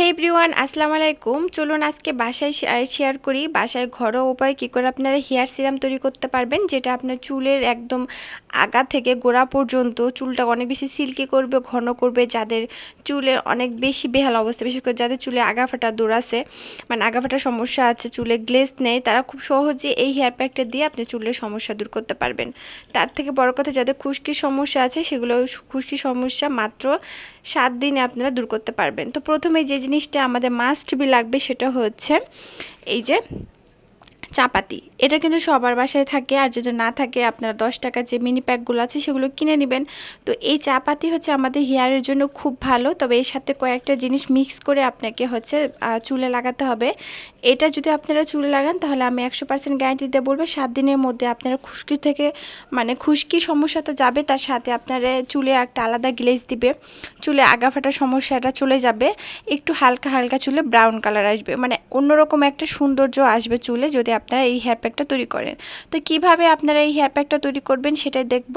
হে everyone আসসালামু আলাইকুম। চলুন আজকে বাসায় শেয়ার করি। বাসায় ঘরোয়া উপায় কী করে আপনারা হেয়ার সিরাম তৈরি করতে পারবেন, যেটা আপনার চুলের একদম আগা থেকে গোড়া পর্যন্ত চুলটা অনেক বেশি সিল্কি করবে, ঘন করবে, যাদের চুলের অনেক বেশি বেহাল অবস্থা, বিশেষ করে যাদের চুলে আগা ফাটা দূর আছে মানে আগা ফাটা সমস্যা আছে, চুলে গ্লেজ নেই, তারা খুব সহজে এই হেয়ার প্যাকটা দিয়ে আপনি চুলের সমস্যা দূর করতে পারবেন। তার থেকে বড় কথা, যাদের খুশকির সমস্যা আছে, সেগুলো খুশকির সমস্যা মাত্র সাত দিনে আপনারা দূর করতে পারবেন। তো প্রথমে যে জিনিসটা আমাদের মাস্ট বি লাগবে, সেটা হচ্ছে এই যে চাপাতি। এটা কিন্তু সবার বাসায় থাকে আর যদি না থাকে আপনারা দশ টাকার যে মিনি প্যাকগুলো আছে সেগুলো কিনে নেবেন। তো এই চাপাতি হচ্ছে আমাদের হেয়ারের জন্য খুব ভালো, তবে এর সাথে কয়েকটা জিনিস মিক্স করে আপনাকে হচ্ছে চুলে লাগাতে হবে। এটা যদি আপনারা চুলে লাগান তাহলে আমি একশো পার্সেন্ট গ্যারান্টি দিয়ে বলব সাত দিনের মধ্যে আপনারা খুশকি থেকে মানে খুশকি সমস্যা তো যাবে, তার সাথে আপনারা চুলে একটা আলাদা গ্লেজ দিবে। চুলে আগা ফাটা সমস্যাটা চলে যাবে। একটু হালকা হালকা চুলে ব্রাউন কালার আসবে। মানে অন্যরকম একটা সৌন্দর্য আসবে চুলে যদি আপনারা এই হেয়ার প্যাকটা তৈরি করেন। তো কীভাবে আপনারা এই হেয়ার প্যাকটা তৈরি করবেন সেটাই দেখব।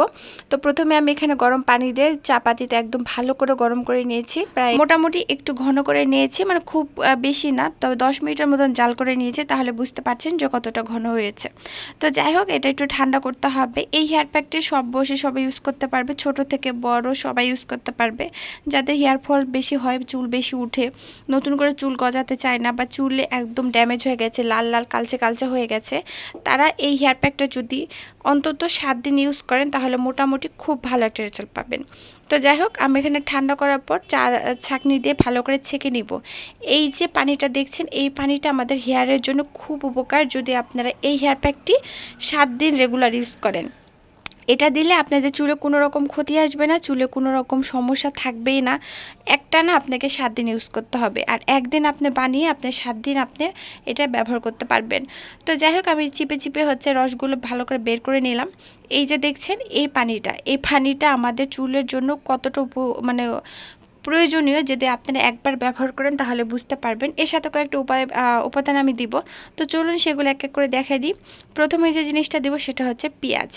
তো প্রথমে আমি এখানে গরম পানি দিয়ে চাপাতিতে একদম ভালো করে গরম করে নিয়েছি। প্রায় মোটামুটি একটু ঘন করে নিয়েছি মানে খুব বেশি না, তবে দশ মিনিটের মতন জাল করে নিয়েছি, তাহলে বুঝতে পারছেন যে কতটা ঘন হয়েছে। তো যাই হোক, এটা একটু ঠান্ডা করতে হবে। এই হেয়ার প্যাকটি সব বসে সবাই ইউজ করতে পারবে, ছোট থেকে বড় সবাই ইউজ করতে পারবে। যাদের হেয়ার ফল বেশি হয়, চুল বেশি উঠে, নতুন করে চুল গজাতে চায় না বা চুলে একদম ড্যামেজ হয়ে গেছে, লাল লাল কালচে কালচে হয়ে গেছে। তারা এই হেয়ার প্যাকটা যদি অন্তত সাত দিন ইউজ করেন, তাহলে মোটামুটি খুব ভালো একটা রেজাল্ট পাবেন। তো যাই হোক, আমি এখানে ঠান্ডা করার পর চা, ছাঁকনি দিয়ে ভালো করে ছেঁকে নিব। এই যে পানিটা দেখছেন, এই পানিটা আমাদের হেয়ারের জন্য খুব উপকার যদি আপনারা এই হেয়ার প্যাকটি সাত দিন রেগুলার ইউজ করেন। এটা দিলে আপনাদের চুলে কোনো রকম ক্ষতি আসবে না, চুলে কোনো রকম সমস্যা থাকবেই না। একটা না আপনাকে সাত দিন ইউজ করতে হবে, আর একদিন আপনি বানিয়ে আপনি সাত দিন আপনি এটা ব্যবহার করতে পারবেন। তো যাই হোক, আমি চিপে চিপে হচ্ছে রসগুলো ভালো করে বের করে নিলাম। এই যে দেখছেন, এই পানিটা এই পানিটা আমাদের চুলের জন্য কতটা উপ মানে প্রয়োজনীয় যদি আপনারা একবার ব্যবহার করেন তাহলে বুঝতে পারবেন। এর সাথে কয়েকটা উপায় উপাদান আমি দিব। তো চলুন সেগুলো এক এক করে দেখাই দিই। প্রথমে যে জিনিসটা দিব সেটা হচ্ছে পেঁয়াজ।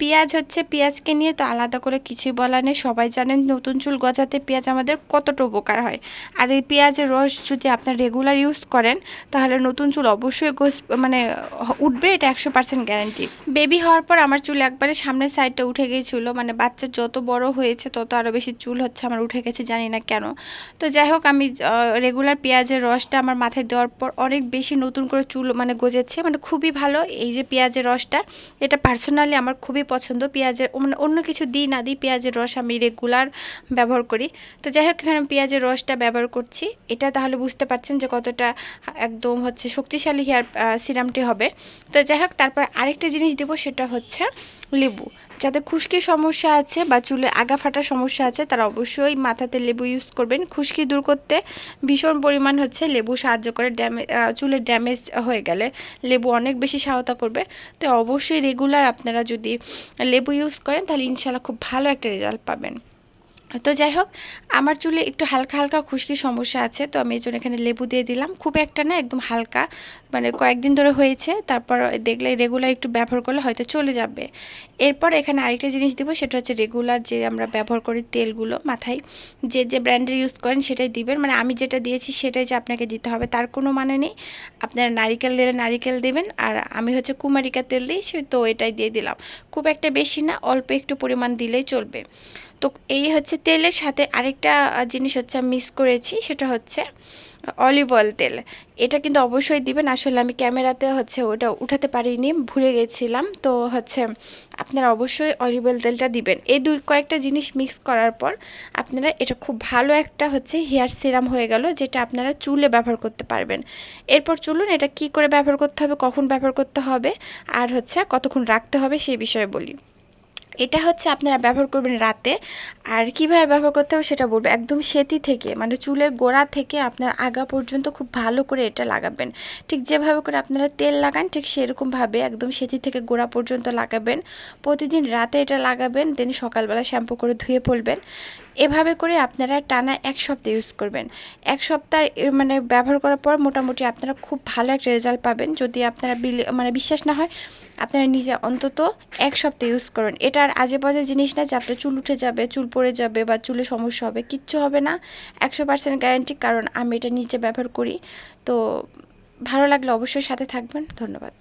পেঁয়াজ হচ্ছে পেঁয়াজকে নিয়ে তো আলাদা করে কিছুই বলার নেই। সবাই জানেন নতুন চুল গজাতে পেঁয়াজ আমাদের কতটা উপকার হয়। আর এই পেঁয়াজের রস যদি আপনার রেগুলার ইউজ করেন, তাহলে নতুন চুল অবশ্যই মানে উঠবে, এটা একশো পার্সেন্ট গ্যারান্টি বেবি হওয়ার পর আমার চুল একবারে সামনের সাইডটা উঠে গিয়েছিল। মানে বাচ্চা যত বড় হয়েছে, তত আরও বেশি চুল হচ্ছে আমার উঠে গেছে, জানি না কেন। তো যাই হোক, আমি রেগুলার পেঁয়াজের রসটা আমার মাথায় দেওয়ার পর অনেক বেশি নতুন করে চুল মানে গজেছে। মানে খুবই ভালো। এই যে পেঁয়াজের রসটা, এটা পার্সোনালি আমার খুবই পছন্দ। পেঁয়াজের অন্য কিছু দিই না, দিই পেঁয়াজের রস আমি রেগুলার ব্যবহার করি। তো যাই হোক, এখানে পেঁয়াজের রসটা ব্যবহার করছি। এটা তাহলে বুঝতে পারছেন যে কতটা একদম হচ্ছে শক্তিশালী হেয়ার সিরামটি হবে। তো যাই হোক, তারপর আরেকটা জিনিস দেবো, সেটা হচ্ছে লেবু। যাদের খুশকি সমস্যা আছে বা চুলে আগা ফাটার সমস্যা আছে, তারা অবশ্যই মাথাতে লেবু ইউজ করবেন। খুশকি দূর করতে ভীষণ পরিমাণ হচ্ছে লেবু সাহায্য করে ড্যামেজ চুলের ড্যামেজ হয়ে গেলে লেবু অনেক বেশি সহায়তা করবে। তো অবশ্যই রেগুলার আপনারা যদি লেবু ইউজ করেন, তাহলে ইনশাল্লাহ খুব ভালো একটা রেজাল্ট পাবেন। তো যাই হোক আমার চুলে একটু হালকা হালকা খুশকির সমস্যা আছে, তো আমি এই জন্য এখানে লেবু দিয়ে দিলাম। খুব একটা না, একদম হালকা মানে কয়েকদিন ধরে হয়েছে, তারপর দেখলে রেগুলার একটু ব্যবহার করলে হয়তো চলে যাবে। এরপর এখানে আরেকটা জিনিস দিব, সেটা হচ্ছে রেগুলার যে আমরা ব্যবহার করি তেলগুলো মাথায়, যে যে ব্র্যান্ডের ইউজ করেন সেটাই দিবেন। মানে আমি যেটা দিয়েছি সেটাই যে আপনাকে দিতে হবে, তার কোনো মানে নেই। আপনারা নারিকেল দিলে নারিকেল দেবেন, আর আমি হচ্ছে কুমারিকা তেল দিই তো এটাই দিয়ে দিলাম। খুব একটা বেশি না, অল্প একটু পরিমাণ দিলেই চলবে। তো এই হচ্ছে তেলের সাথে আরেকটা জিনিস হচ্ছে আমি মিস করেছি, সেটা হচ্ছে অলিভ অয়েল তেল। এটা কিন্তু অবশ্যই দিবেন। আসলে আমি ক্যামেরাতে হচ্ছে ওটা উঠাতে পারিনি, ভুলে গেছিলাম। তো হচ্ছে আপনারা অবশ্যই অলিভ অয়েল তেলটা দিবেন। এই দুই, কয়েকটা জিনিস মিক্স করার পর আপনারা, এটা খুব ভালো একটা হচ্ছে হেয়ার সিরাম হয়ে গেল, যেটা আপনারা চুলে ব্যবহার করতে পারবেন। এরপর চলুন এটা কি করে ব্যবহার করতে হবে, কখন ব্যবহার করতে হবে, আর হচ্ছে কতক্ষণ রাখতে হবে, সেই বিষয়ে বলি। এটা হচ্ছে আপনারা ব্যবহার করবেন রাতে। আর কীভাবে ব্যবহার করতে হবে সেটা বলব। একদম সেতি থেকে মানে চুলের গোড়া থেকে আপনার আগা পর্যন্ত খুব ভালো করে এটা লাগাবেন। ঠিক যেভাবে করে আপনারা তেল লাগান, ঠিক সেরকমভাবে একদম সেতি থেকে গোড়া পর্যন্ত লাগাবেন। প্রতিদিন রাতে এটা লাগাবেন, দেন সকালবেলা শ্যাম্পু করে ধুয়ে ফেলবেন। এভাবে করে আপনারা টানা এক সপ্তাহ ইউজ করবেন। এক সপ্তাহ মানে ব্যবহার করার পর মোটামুটি আপনারা খুব ভালো একটা রেজাল্ট পাবেন। যদি আপনারা মানে বিশ্বাস না হয়, আপনারা নিজে অন্তত এক সপ্তাহ ইউজ করুন। এটা আর আজে বাজে জিনিস না যে আপনার চুল উঠে যাবে, চুল পড়ে যাবে বা চুলে সমস্যা হবে, কিচ্ছু হবে না। একশো পার্সেন্ট গ্যারান্টি কারণ আমি এটা নিজে ব্যবহার করি। তো ভালো লাগলে অবশ্যই সাথে থাকবেন। ধন্যবাদ।